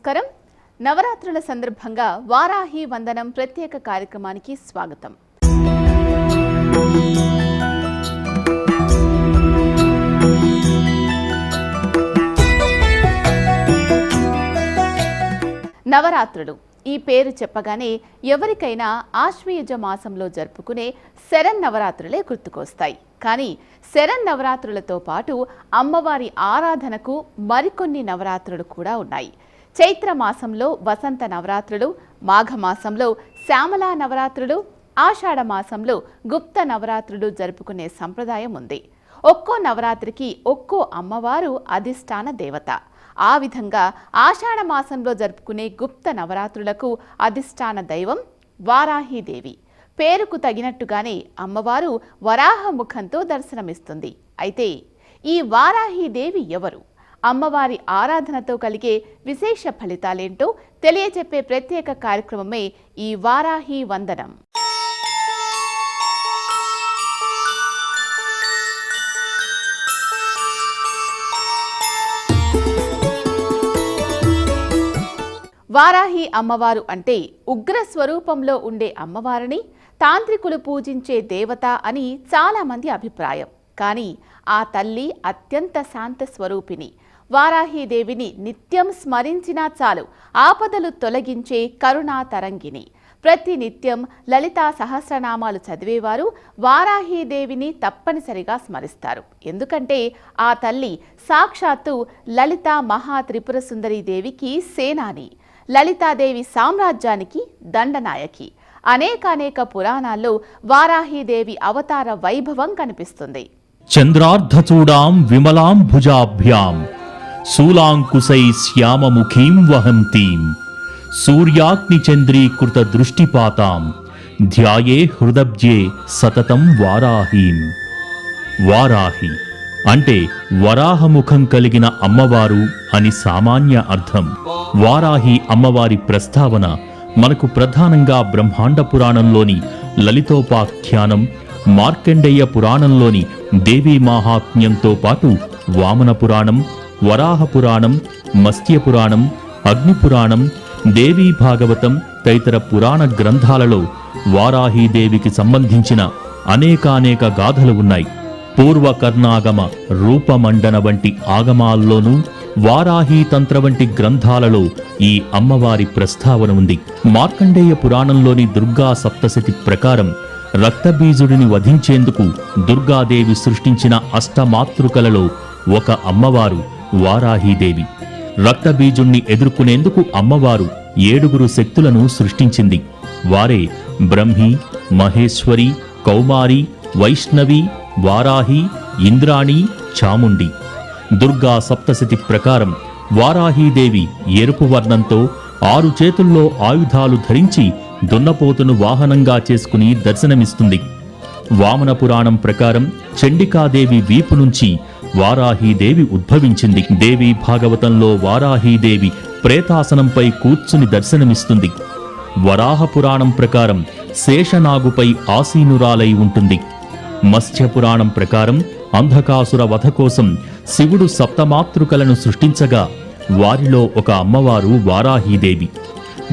నమస్కారం. నవరాత్రుల సందర్భంగా వారాహి వందనం ప్రత్యేక కార్యక్రమానికి స్వాగతం. నవరాత్రులు. ఈ పేరు చెప్పగానే ఎవరికైనా ఆశ్వయుజ మాసంలో జరుపుకునే శరణ్ నవరాత్రులే గుర్తుకొస్తాయి. కానీ శరణ్ నవరాత్రులతో పాటు అమ్మవారి ఆరాధనకు మరికొన్ని నవరాత్రులు కూడా ఉన్నాయి. చైత్ర మాసంలో వసంత నవరాత్రులు మాఘమాసంలో శ్యామలా నవరాత్రులు ఆషాఢ మాసంలో గుప్త నవరాత్రులు జరుపుకునే సంప్రదాయం ఉంది. ఒక్కో నవరాత్రికి ఒక్కో అమ్మవారు అధిష్టాన దేవత. ఆ విధంగా ఆషాఢ మాసంలో జరుపుకునే గుప్త నవరాత్రులకు అధిష్టాన దైవం వారాహీదేవి. పేరుకు తగినట్టుగానే అమ్మవారు వరాహ ముఖంతో దర్శనమిస్తుంది. అయితే ఈ వారాహీదేవి ఎవరు? అమ్మవారి ఆరాధనతో కలిగే విశేష ఫలితాలేంటో తెలియజెప్పే ప్రత్యేక కార్యక్రమమే ఈ వారాహి వందనం. వారాహి అమ్మవారు అంటే ఉగ్ర స్వరూపంలో ఉండే అమ్మవారిని తాంత్రికులు పూజించే దేవత అని చాలామంది అభిప్రాయం. కానీ ఆ తల్లి అత్యంత శాంత స్వరూపిణి. వారాహీదేవిని నిత్యం స్మరించినా చాలు. ఆపదలు తొలగించే కరుణా తరంగిణి. ప్రతి నిత్యం లలితా సహస్రనామాలు చదివేవారు వారాహీదేవిని తప్పనిసరిగా స్మరిస్తారు. ఎందుకంటే ఆ తల్లి సాక్షాత్తు లలితా మహా త్రిపుర దేవికి సేనాని. లలితాదేవి సామ్రాజ్యానికి దండనాయకి. అనేకానేక పురాణాల్లో వారాహీదేవి అవతార వైభవం కనిపిస్తుంది. చంద్రార్ధచూడాం విమలాం భుజాభ్యాం. శూలాంకుశై శ్యామముఖీం వహంతీం సూర్యాగ్నిచంద్రీకృత దృష్టిపాతాం ధ్యాయే హృదబ్జే సతతం వారాహీం. వారాహి అంటే వరాహముఖం కలిగిన అమ్మవారు అని సామాన్య అర్థం. వారాహి అమ్మవారి ప్రస్తావన మనకు ప్రధానంగా బ్రహ్మాండ పురాణంలోని లలితోపాఖ్యానం మార్కండేయ పురాణంలోని దేవీ మహాత్మ్యంతో పాటు వామన పురాణం వరాహ పురాణం అగ్నిపురాణం పురాణం అగ్ని పురాణం దేవీ భాగవతం తదితర పురాణ గ్రంథాలలో వారాహీదేవికి సంబంధించిన అనేకానేక గాథలు ఉన్నాయి. పూర్వ కర్ణాగమ రూపమండన వంటి ఆగమాల్లోనూ వారాహీ తంత్ర వంటి గ్రంథాలలో ఈ అమ్మవారి ప్రస్తావన ఉంది. మార్కండేయ పురాణంలోని దుర్గా సప్తశతి ప్రకారం రక్తబీజుడిని వధించేందుకు దుర్గాదేవి సృష్టించిన అష్టమాతృకలలో ఒక అమ్మవారు వారాహీదేవి. రక్తబీజుణ్ణి ఎదుర్కొనేందుకు అమ్మవారు ఏడుగురు శక్తులను సృష్టించింది. వారే బ్రహ్మి మహేశ్వరి కౌమారి వైష్ణవి వారాహి ఇంద్రాణి చాముండి. దుర్గా సప్తశతి ప్రకారం వారాహీదేవి ఎరుపు వర్ణంతో ఆరు చేతుల్లో ఆయుధాలు ధరించి దున్నపోతును వాహనంగా చేసుకుని దర్శనమిస్తుంది. వామన పురాణం ప్రకారం చండికాదేవి వీపు నుంచి వారాహీదేవి ఉద్భవించింది. దేవి భాగవతంలో వారాహీదేవి ప్రేతాసనంపై కూర్చుని దర్శనమిస్తుంది. వరాహ పురాణం ప్రకారం శేషనాగుపై ఆసీనురాలై ఉంటుంది. మత్స్య పురాణం ప్రకారం అంధకాసుర వధ కోసం శివుడు సప్తమాతృకలను సృష్టించగా వారిలో ఒక అమ్మవారు వారాహీదేవి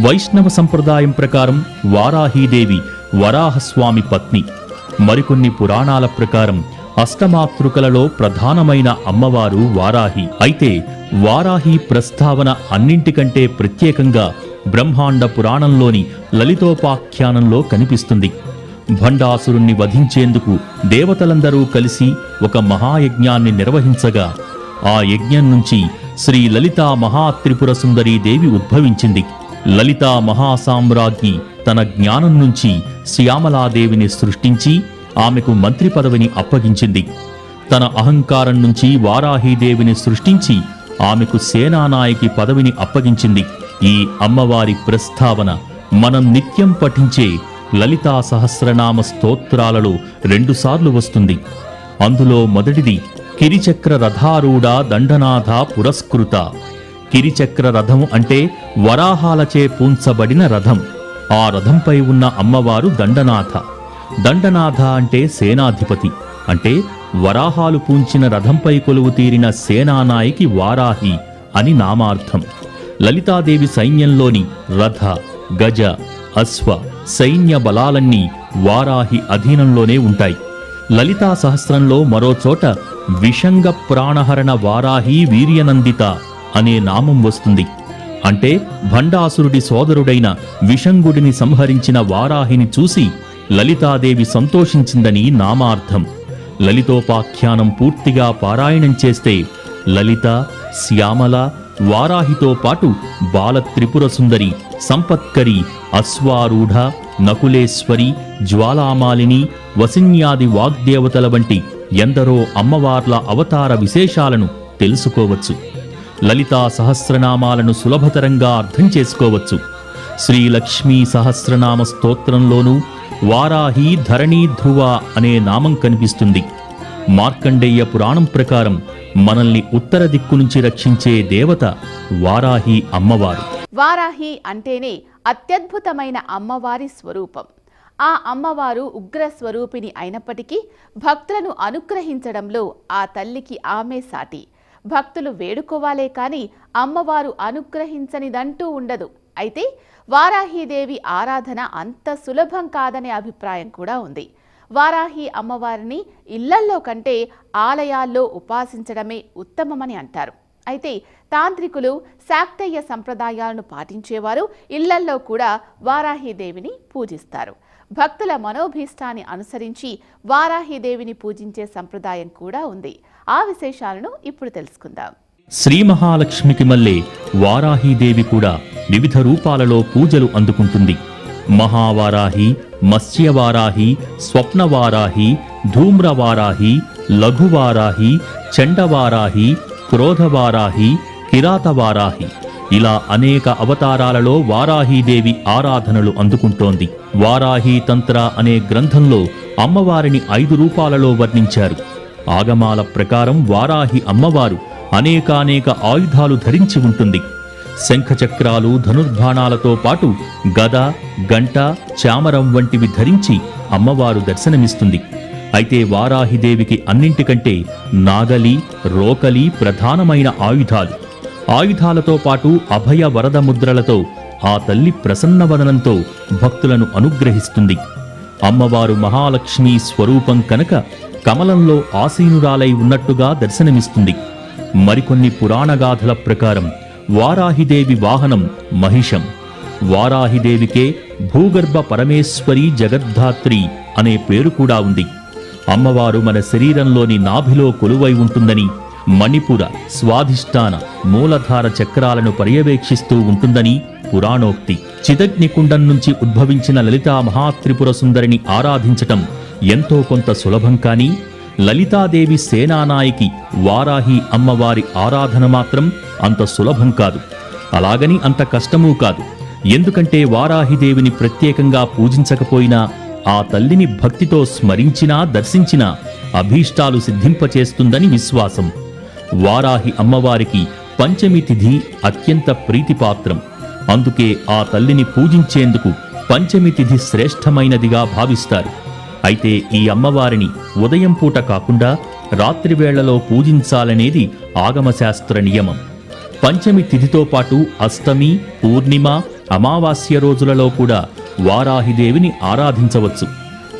వైష్ణవ సంప్రదాయం ప్రకారం వారాహీదేవి వరాహస్వామి పత్ని. మరికొన్ని పురాణాల ప్రకారం అష్టమాతృకలలో ప్రధానమైన అమ్మవారు వారాహి. అయితే వారాహి ప్రస్తావన అన్నింటికంటే ప్రత్యేకంగా బ్రహ్మాండ పురాణంలోని లలితోపాఖ్యానంలో కనిపిస్తుంది. భండాసురుణ్ణి వధించేందుకు దేవతలందరూ కలిసి ఒక మహాయజ్ఞాన్ని నిర్వహించగా ఆ యజ్ఞం నుంచి శ్రీ లలితా మహాత్రిపుర సుందరీ దేవి ఉద్భవించింది. లలితా మహాసామ్రాజ్ఞి తన జ్ఞానం నుంచి శ్యామలాదేవిని సృష్టించి ఆమెకు మంత్రి పదవిని అప్పగించింది. తన అహంకారం నుంచి వారాహీదేవిని సృష్టించి ఆమెకు సేనానాయకి పదవిని అప్పగించింది. ఈ అమ్మవారి ప్రస్తావన మనం నిత్యం పఠించే లలితా సహస్రనామ స్తోత్రాలలో రెండుసార్లు వస్తుంది. అందులో మొదటిది కిరిచక్ర రథారూఢ దండనాథ పురస్కృత. కిరిచక్ర రథం అంటే వరాహాలచే పూంచబడిన రథం. ఆ రథంపై ఉన్న అమ్మవారు దండనాథ. దండనాథ అంటే సేనాధిపతి అంటే వరాహాలు పూంచిన రథంపై కొలువు తీరిన సేనానాయకి వారాహి అని నామార్థం. లలితాదేవి సైన్యంలోని రథ గజ అశ్వ సైన్య బలాలన్నీ వారాహి అధీనంలోనే ఉంటాయి. లలితా సహస్రంలో మరో చోట విషంగ ప్రాణహరణ వారాహి వీర్యనందిత అనే నామం వస్తుంది. అంటే భండాసురుడి సోదరుడైన విషంగుడిని సంహరించిన వారాహిని చూసి లలితాదేవి సంతోషించిందని నామార్థం. లలితోపాఖ్యానం పూర్తిగా పారాయణం చేస్తే లలిత శ్యామల వారాహితో పాటు బాల త్రిపుర సుందరి సంపత్కరి అశ్వారూఢ నకులేశ్వరి జ్వాలామాలిని వసిన్యాది వాగ్దేవతల వంటి ఎందరో అమ్మవార్ల అవతార విశేషాలను తెలుసుకోవచ్చు. లలితా సహస్రనామాలను సులభతరంగా అర్థం చేసుకోవచ్చు. శ్రీ లక్ష్మీ సహస్రనామ స్తోత్రంలోనూ వారాహి ధరణీ ధ్రువ అనే నామం కనిపిస్తుంది. మార్కండేయ పురాణం ప్రకారం మనల్ని ఉత్తర దిక్కు నుంచి రక్షించే దేవత వారాహి అమ్మవారు. వారాహి అంటేనే అత్యద్భుతమైన అమ్మవారి స్వరూపం. ఆ అమ్మవారు ఉగ్ర స్వరూపిణి అయినప్పటికీ భక్తులను అనుగ్రహించడంలో ఆ తల్లికి ఆమె సాటి. భక్తులు వేడుకోవాలే కాని అమ్మవారు అనుగ్రహించనిదంటూ ఉండదు. అయితే వారాహీదేవి ఆరాధన అంత సులభం కాదనే అభిప్రాయం కూడా ఉంది. వారాహి అమ్మవారిని ఇళ్ళల్లో కంటే ఆలయాల్లో ఉపాసించడమే ఉత్తమమని అంటారు. అయితే తాంత్రికులు శాక్తేయ సంప్రదాయాలను పాటించేవారు ఇళ్ళల్లో కూడా వారాహిదేవిని పూజిస్తారు. భక్తుల మనోభీష్టాన్ని అనుసరించి వారాహిదేవిని పూజించే సంప్రదాయం కూడా ఉంది. ఆ విశేషాలను ఇప్పుడు తెలుసుకుందాం. శ్రీ మహాలక్ష్మికి మల్లే వారాహీదేవి కూడా వివిధ రూపాలలో పూజలు అందుకుంటుంది. మహావారాహి మత్స్యవారాహి స్వప్నవారాహి ధూమ్రవారాహి లఘువారాహి చండవారాహి క్రోధవారాహి కిరాతవారాహి. ఇలా అనేక అవతారాలలో వారాహీదేవి ఆరాధనలు అందుకుంటోంది. వారాహి తంత్ర అనే గ్రంథంలో అమ్మవారిని ఐదు రూపాలలో వర్ణించారు. ఆగమాల ప్రకారం వారాహి అమ్మవారు అనేకానేక ఆయుధాలు ధరించి ఉంటుంది. శంఖచక్రాలు ధనుర్బాణాలతో పాటు గద గంట చామరం వంటివి ధరించి అమ్మవారు దర్శనమిస్తుంది. అయితే వారాహిదేవికి అన్నింటికంటే నాగలి రోకలి ప్రధానమైన ఆయుధాలు. ఆయుధాలతో పాటు అభయ వరద ముద్రలతో ఆ తల్లి ప్రసన్నవదనంతో భక్తులను అనుగ్రహిస్తుంది. అమ్మవారు మహాలక్ష్మి స్వరూపం కనుక కమలంలో ఆసీనురాలై ఉన్నట్టుగా దర్శనమిస్తుంది. మరికొన్ని పురాణగాథల ప్రకారం వారాహిదేవి వాహనం మహిషం. వారాహిదేవికే భూగర్భ పరమేశ్వరి జగద్ధాత్రి అనే పేరు కూడా ఉంది. అమ్మవారు మన శరీరంలోని నాభిలో కొలువై ఉంటుందని మణిపుర స్వాధిష్టాన మూలధార చక్రాలను పర్యవేక్షిస్తూ ఉంటుందని పురాణోక్తి. చిదగ్నికుండం నుంచి ఉద్భవించిన లలితా మహాత్రిపుర సుందరిని ఆరాధించటం ఎంతో కొంత సులభం కానీ లలితాదేవి సేనానాయకి వారాహి అమ్మవారి ఆరాధన మాత్రం అంత సులభం కాదు. అలాగని అంత కష్టమూ కాదు. ఎందుకంటే వారాహిదేవిని ప్రత్యేకంగా పూజించకపోయినా ఆ తల్లిని భక్తితో స్మరించినా దర్శించినా అభీష్టాలు సిద్ధింపచేస్తుందని విశ్వాసం. వారాహి అమ్మవారికి పంచమి తిథి అత్యంత ప్రీతిపాత్రం. అందుకే ఆ తల్లిని పూజించేందుకు పంచమి తిథి శ్రేష్టమైనదిగా భావిస్తారు. అయితే ఈ అమ్మవారిని ఉదయం పూట కాకుండా రాత్రి వేళలో పూజించాలనేది ఆగమశాస్త్ర నియమం. పంచమి తిథితో పాటు అష్టమి పూర్ణిమ అమావాస్య రోజులలో కూడా వారాహిదేవిని ఆరాధించవచ్చు.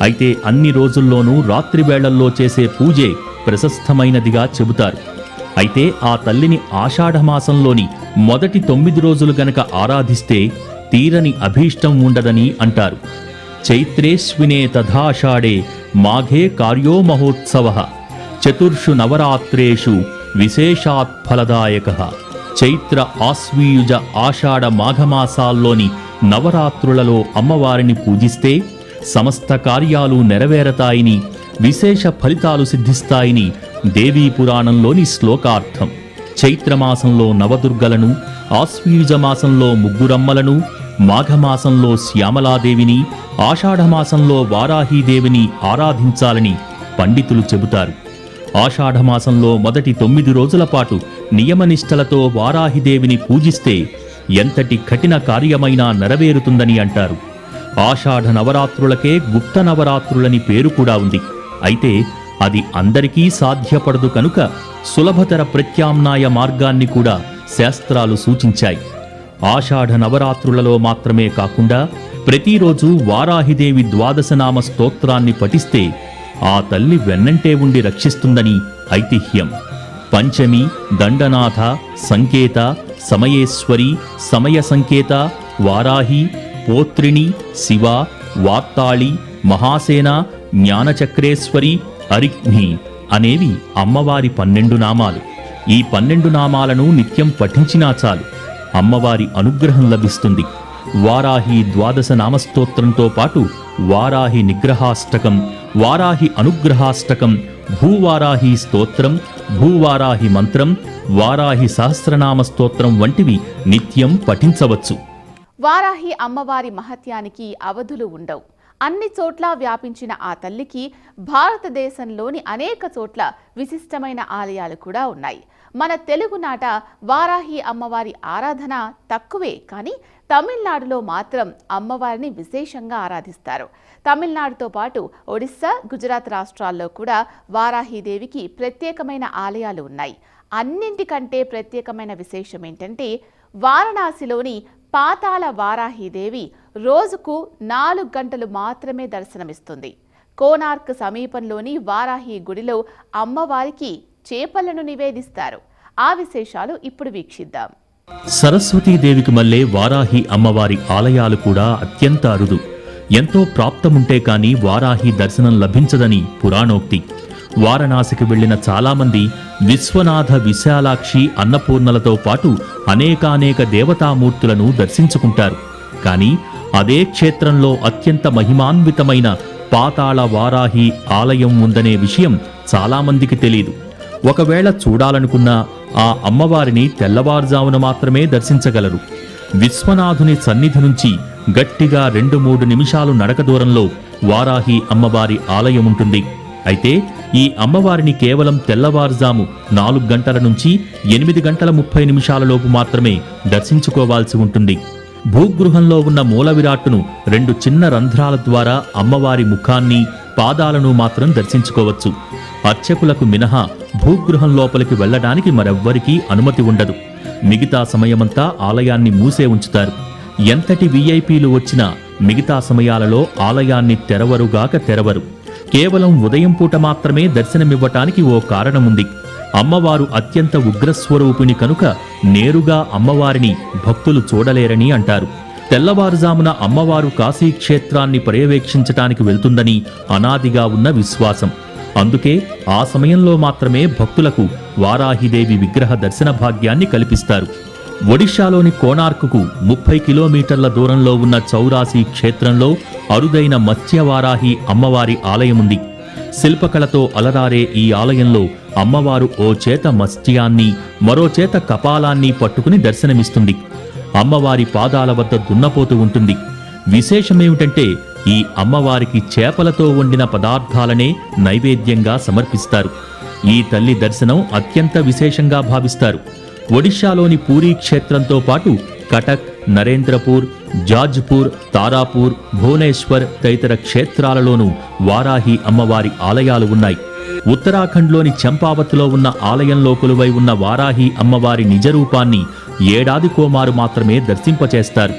అయితే అన్ని రోజుల్లోనూ రాత్రి వేళల్లో చేసే పూజే ప్రశస్తమైనదిగా చెబుతారు. అయితే ఆ తల్లిని ఆషాఢమాసంలోని మొదటి తొమ్మిది రోజులు గనక ఆరాధిస్తే తీరని అభీష్టం ఉండదని అంటారు. చైత్రేష్వినే తథాషాఢే మాఘే కార్యో మహోత్సవ చతుర్షు నవరాత్రేషు విశేషాత్ ఫలదాయక చైత్ర ఆస్వీయుజ ఆషాఢ మాఘమాసాల్లోని నవరాత్రులలో అమ్మవారిని పూజిస్తే సమస్త కార్యాలు నెరవేరతాయని విశేష ఫలితాలు సిద్ధిస్తాయని దేవీ పురాణంలోని శ్లోకార్థం. చైత్రమాసంలో నవదుర్గలను ఆశ్వీయుజ మాసంలో ముగ్గురమ్మలను మాఘమాసంలో శ్యామలాదేవిని ఆషాఢమాసంలో వారాహీదేవిని ఆరాధించాలని పండితులు చెబుతారు. ఆషాఢమాసంలో మొదటి తొమ్మిది రోజుల పాటు నియమనిష్టలతో వారాహిదేవిని పూజిస్తే ఎంతటి కఠిన కార్యమైనా నెరవేరుతుందని అంటారు. ఆషాఢ నవరాత్రులకే గుప్త నవరాత్రులని పేరు కూడా ఉంది. అయితే అది అందరికీ సాధ్యపడదు కనుక సులభతర ప్రత్యామ్నాయ మార్గాన్ని కూడా శాస్త్రాలు సూచించాయి. ఆషాఢ నవరాత్రులలో మాత్రమే కాకుండా ప్రతిరోజు వారాహిదేవి ద్వాదశనామ స్తోత్రాన్ని పఠిస్తే ఆ తల్లి వెన్నంటే ఉండి రక్షిస్తుందని ఐతిహ్యం. పంచమి దండనాథ సంకేత సమయేశ్వరి సమయ సంకేత వారాహి పోత్రిణి శివ వార్తాళి మహాసేన జ్ఞానచక్రేశ్వరి అరిగ్ని అనేవి అమ్మవారి పన్నెండు నామాలు. ఈ పన్నెండు నామాలను నిత్యం పఠించినా చాలు. అమ్మవారి అనుగ్రహం లభిస్తుంది. వారాహి ద్వాదశ నామస్తోత్రంతో పాటు వారాహి నిగ్రహాష్టకం వారాహి అనుగ్రహాష్టకం భూవారాహి స్తోత్రం భూవారాహి మంత్రం వారాహి సహస్రనామ స్తోత్రం వంటివి నిత్యం పఠించవచ్చు. వారాహి అమ్మవారి మహత్యానికి అవధులు ఉండవు. అన్ని చోట్ల వ్యాపించిన ఆ తల్లికి భారతదేశంలోని అనేక చోట్ల విశిష్టమైన ఆలయాలు కూడా ఉన్నాయి. మన తెలుగునాట వారాహి అమ్మవారి ఆరాధన తక్కువే కానీ తమిళనాడులో మాత్రం అమ్మవారిని విశేషంగా ఆరాధిస్తారు. తమిళనాడుతో పాటు ఒడిస్సా గుజరాత్ రాష్ట్రాల్లో కూడా వారాహిదేవికి ప్రత్యేకమైన ఆలయాలు ఉన్నాయి. అన్నింటికంటే ప్రత్యేకమైన విశేషం ఏంటంటే వారణాసిలోని పాతాళ వారాహీదేవి రోజుకు నాలుగు గంటలు మాత్రమే దర్శనమిస్తుంది. కోనార్క్ సమీపంలోని వారాహి గుడిలో అమ్మవారికి చేపలను నివేదిస్తారు. ఆ విశేషాలు ఇప్పుడు వీక్షిద్దాం. సరస్వతీదేవికి మళ్ళే వారాహి అమ్మవారి ఆలయాలు కూడా అత్యంత అరుదు. ఎంతో ప్రాప్తముంటే కానీ వారాహి దర్శనం లభించదని పురాణోక్తి. వారణాసికి వెళ్ళిన చాలామంది విశ్వనాథ విశాలాక్షి అన్నపూర్ణలతో పాటు అనేకానేక దేవతామూర్తులను దర్శించుకుంటారు. కానీ అదే క్షేత్రంలో అత్యంత మహిమాన్వితమైన పాతాళ వారాహి ఆలయం ఉందనే విషయం చాలామందికి తెలియదు ఒకవేళ చూడాలనుకున్నా ఆ అమ్మవారిని తెల్లవారుజామున మాత్రమే దర్శించగలరు. విశ్వనాథుని సన్నిధి నుంచి గట్టిగా రెండు మూడు నిమిషాలు నడక దూరంలో వారాహి అమ్మవారి ఆలయం ఉంటుంది. అయితే ఈ అమ్మవారిని కేవలం తెల్లవారుజాము నాలుగు గంటల నుంచి ఎనిమిది గంటల ముప్పై నిమిషాలలోపు మాత్రమే దర్శించుకోవాల్సి ఉంటుంది. భూగృహంలో ఉన్న మూల విరాట్టును రెండు చిన్న రంధ్రాల ద్వారా అమ్మవారి ముఖాన్ని పాదాలను మాత్రం దర్శించుకోవచ్చు. అర్చకులకు మినహా భూగృహం లోపలికి వెళ్ళడానికి మరెవ్వరికీ అనుమతి ఉండదు. మిగతా సమయమంతా ఆలయాన్ని మూసే ఉంచుతారు. ఎంతటి వీఐపీలు వచ్చినా మిగతా సమయాలలో ఆలయాన్ని తెరవరుగాక తెరవరు. కేవలం ఉదయం పూట మాత్రమే దర్శనమివ్వటానికి ఓ కారణముంది. అమ్మవారు అత్యంత ఉగ్రస్వరూపిణి కనుక నేరుగా అమ్మవారిని భక్తులు చూడలేరని అంటారు. తెల్లవారుజామున అమ్మవారు కాశీ క్షేత్రాన్ని పర్యవేక్షించటానికి వెళ్తుందని అనాదిగా ఉన్న విశ్వాసం. అందుకే ఆ సమయంలో మాత్రమే భక్తులకు వారాహిదేవి విగ్రహ దర్శన భాగ్యాన్ని కల్పిస్తారు. ఒడిశాలోని కోణార్కుకు ముప్పై కిలోమీటర్ల దూరంలో ఉన్న చౌరాసి క్షేత్రంలో అరుదైన మత్స్యవారాహి అమ్మవారి ఆలయముంది. శిల్పకళతో అలరారే ఈ ఆలయంలో అమ్మవారు ఓ చేత మత్స్యాన్ని మరో చేత కపాలాన్ని పట్టుకుని దర్శనమిస్తుంది. అమ్మవారి పాదాల వద్ద దున్నపోతూ ఉంటుంది. విశేషమేమిటంటే ఈ అమ్మవారికి చేపలతో వండిన పదార్థాలనే నైవేద్యంగా సమర్పిస్తారు. ఈ తల్లి దర్శనం అత్యంత విశేషంగా భావిస్తారు. ఒడిశాలోని పూరీ క్షేత్రంతో పాటు కటక్ నరేంద్రపూర్ జాజ్పూర్ తారాపూర్ భువనేశ్వర్ తదితర క్షేత్రాలలోనూ వారాహి అమ్మవారి ఆలయాలు ఉన్నాయి. ఉత్తరాఖండ్లోని చంపావత్లో ఉన్న ఆలయంలో కొలువై ఉన్న వారాహి అమ్మవారి నిజరూపాన్ని ఏడాది కోమారు మాత్రమే దర్శింపచేస్తారు.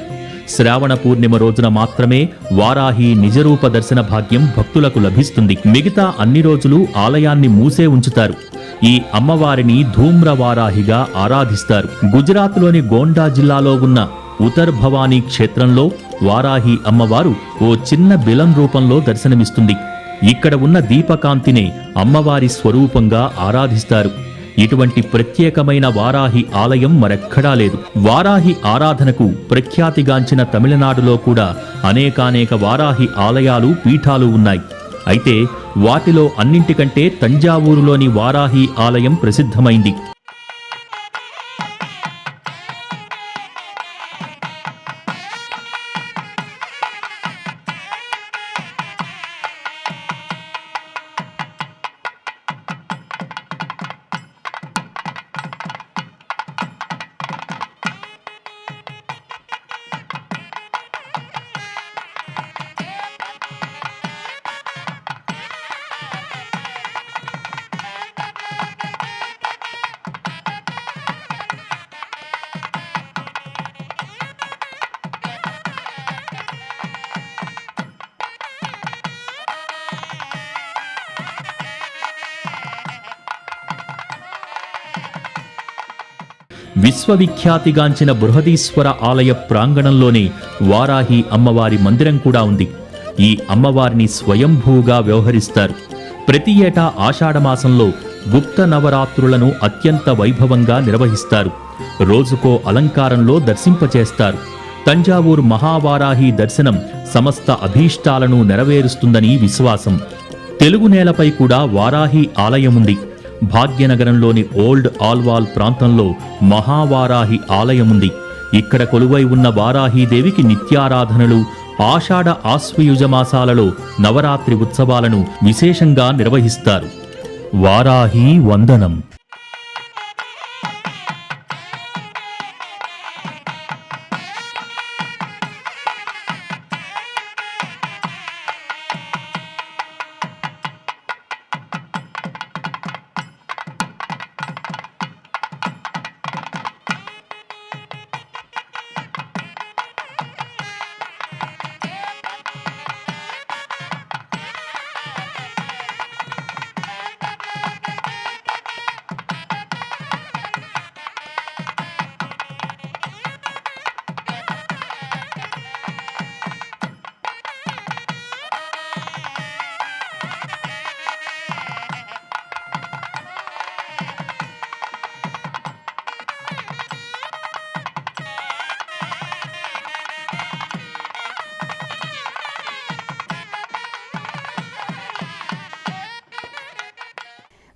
శ్రావణ పూర్ణిమ రోజున మాత్రమే వారాహి నిజరూప దర్శన భాగ్యం భక్తులకు లభిస్తుంది. మిగతా అన్ని రోజులు ఆలయాన్ని మూసే ఉంచుతారు. ఈ అమ్మవారిని ధూమ్రవారాహిగా ఆరాధిస్తారు. గుజరాత్లోని గోండా జిల్లాలో ఉన్న ఉత్తర్ భవానీ క్షేత్రంలో వారాహి అమ్మవారు ఓ చిన్న బిలం రూపంలో దర్శనమిస్తుంది. ఇక్కడ ఉన్న దీపకాంతినే అమ్మవారి స్వరూపంగా ఆరాధిస్తారు. ఇటువంటి ప్రత్యేకమైన వారాహి ఆలయం మరెక్కడా లేదు. వారాహి ఆరాధనకు ప్రఖ్యాతిగాంచిన తమిళనాడులో కూడా అనేకానేక వారాహి ఆలయాలు పీఠాలు ఉన్నాయి. అయితే వాటిలో అన్నింటికంటే తంజావూరులోని వారాహి ఆలయం ప్రసిద్ధమైంది. విశ్వవిఖ్యాతిగాంచిన బృహదీశ్వర ఆలయ ప్రాంగణంలోనే వారాహి అమ్మవారి మందిరం కూడా ఉంది. ఈ అమ్మవారిని స్వయంభూగా వ్యవహరిస్తారు. ప్రతి ఏటా ఆషాఢమాసంలో గుప్త నవరాత్రులను అత్యంత వైభవంగా నిర్వహిస్తారు. రోజుకో అలంకారంలో దర్శింపచేస్తారు. తంజావూరు మహావారాహి దర్శనం సమస్త అభీష్టాలను నెరవేరుస్తుందని విశ్వాసం. తెలుగు నేలపై కూడా వారాహి ఆలయముంది భాగ్యనగరంలోని ఓల్డ్ ఆల్వాల్ ప్రాంతంలో మహావారాహి ఆలయముంది. ఇక్కడ కొలువై ఉన్న వారాహీదేవికి నిత్యారాధనలు ఆషాఢ ఆశ్వయుజ మాసాలలో నవరాత్రి ఉత్సవాలను విశేషంగా నిర్వహిస్తారు. వారాహి వందనం.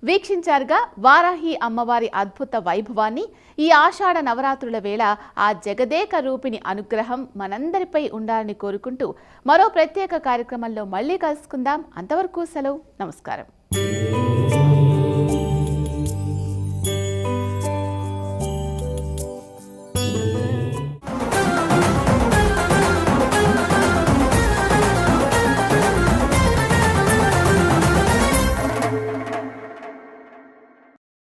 వీక్షించారుగా వారాహి అమ్మవారి అద్భుత వైభవాన్ని. ఈ ఆషాఢ నవరాత్రుల వేళ ఆ జగదేక రూపిణి అనుగ్రహం మనందరిపై ఉండాలని కోరుకుంటూ మరో ప్రత్యేక కార్యక్రమంలో మళ్ళీ కలుసుకుందాం. అంతవరకు సెలవు. నమస్కారం.